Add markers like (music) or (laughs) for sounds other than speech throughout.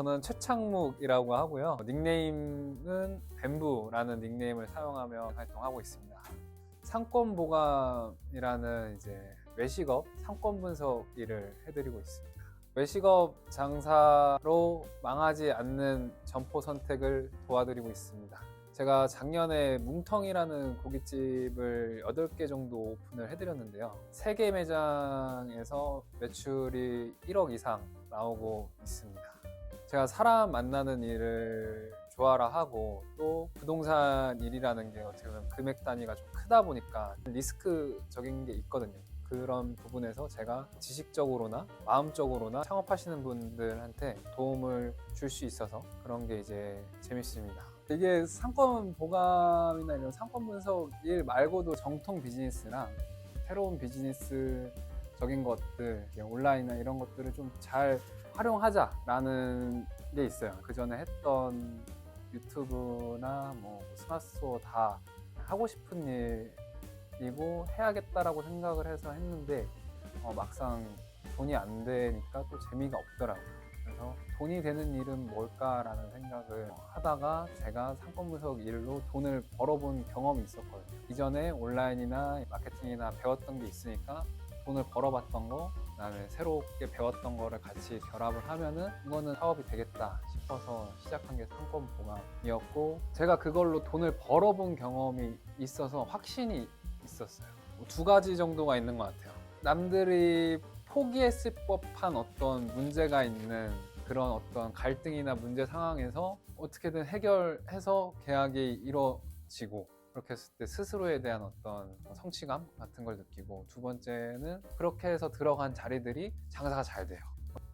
저는 최창묵이라고 하고요. 닉네임은 뱀부라는 닉네임을 사용하며 활동하고 있습니다. 상권 보감이라는 이제 외식업 상권 분석 일을 해드리고 있습니다. 외식업 장사로 망하지 않는 점포 선택을 도와드리고 있습니다. 제가 작년에 뭉텅이라는 고깃집을 8개 정도 오픈을 해드렸는데요. 3개 매장에서 매출이 1억 이상 나오고 있습니다. 제가 사람 만나는 일을 좋아라 하고 또 부동산 일이라는 게 어떻게 보면 금액 단위가 좀 크다 보니까 리스크적인 게 있거든요. 그런 부분에서 제가 지식적으로나 마음적으로나 창업하시는 분들한테 도움을 줄 수 있어서 그런 게 이제 재밌습니다. 이게 상권 보감이나 이런 상권 분석 일 말고도 정통 비즈니스랑 새로운 비즈니스적인 것들, 온라인이나 이런 것들을 좀 잘 활용하자라는 게 있어요. 그 전에 했던 유튜브나 뭐 스마트 스토어 다 하고 싶은 일이고 해야겠다라고 생각을 해서 했는데 어, 막상 돈이 안 되니까 또 재미가 없더라고요. 그래서 돈이 되는 일은 뭘까라는 생각을 하다가 제가 상권 분석 일로 돈을 벌어본 경험이 있었거든요. 이전에 온라인이나 마케팅이나 배웠던 게 있으니까 돈을 벌어봤던 거, 그다음에 새롭게 배웠던 거를 같이 결합을 하면은 이거는 사업이 되겠다 싶어서 시작한 게 상권 보감이었고 제가 그걸로 돈을 벌어본 경험이 있어서 확신이 있었어요. 두 가지 정도가 있는 것 같아요. 남들이 포기했을 법한 어떤 문제가 있는 그런 어떤 갈등이나 문제 상황에서 어떻게든 해결해서 계약이 이루어지고 그렇게 했을 때 스스로에 대한 어떤 성취감 같은 걸 느끼고 두 번째는 그렇게 해서 들어간 자리들이 장사가 잘 돼요.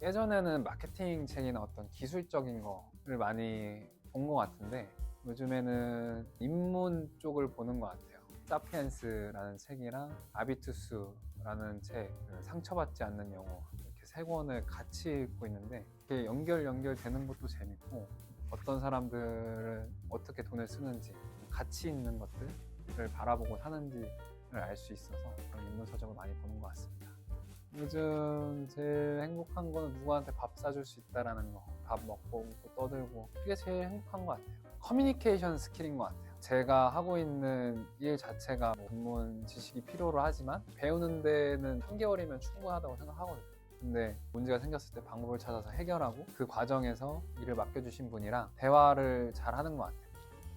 예전에는 마케팅 책이나 어떤 기술적인 거를 많이 본 것 같은데 요즘에는 인문 쪽을 보는 것 같아요. 사피엔스라는 책이랑 아비투스라는 책, 그 상처받지 않는 영어 이렇게 세 권을 같이 읽고 있는데 이렇게 연결 연결되는 것도 재밌고 어떤 사람들은 어떻게 돈을 쓰는지 가치 있는 것들을 바라보고 사는지를 알 수 있어서 그런 인문 서적을 많이 보는 것 같습니다. 요즘 제일 행복한 거는 누구한테 밥 사줄 수 있다라는 거, 밥 먹고 웃고 떠들고 그게 제일 행복한 것 같아요. 커뮤니케이션 스킬인 것 같아요. 제가 하고 있는 일 자체가 뭐 전문 지식이 필요로 하지만 배우는 데는 3개월이면 충분하다고 생각하거든요. 근데 문제가 생겼을 때 방법을 찾아서 해결하고 그 과정에서 일을 맡겨주신 분이랑 대화를 잘 하는 것 같아요.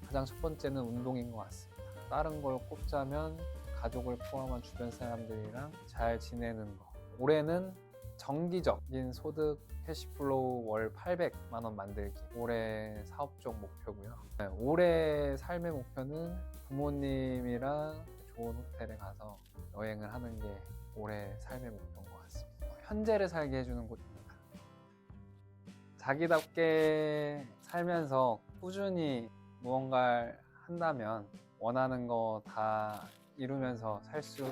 가장 첫 번째는 운동인 것 같습니다. 다른 걸 꼽자면 가족을 포함한 주변 사람들이랑 잘 지내는 거. 올해는 정기적인 소득 캐시플로우 월 800만 원 만들기. 올해 사업적 목표고요. 네, 올해 삶의 목표는 부모님이랑 좋은 호텔에 가서 여행을 하는 게 올해 삶의 목표인 것 같습니다. 현재를 살게 해주는 곳입니다. 자기답게 살면서 꾸준히 무언가를 한다면 원하는 거 다 이루면서 살 수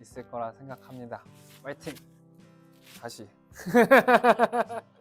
있을 거라 생각합니다. 화이팅! 다시. (laughs)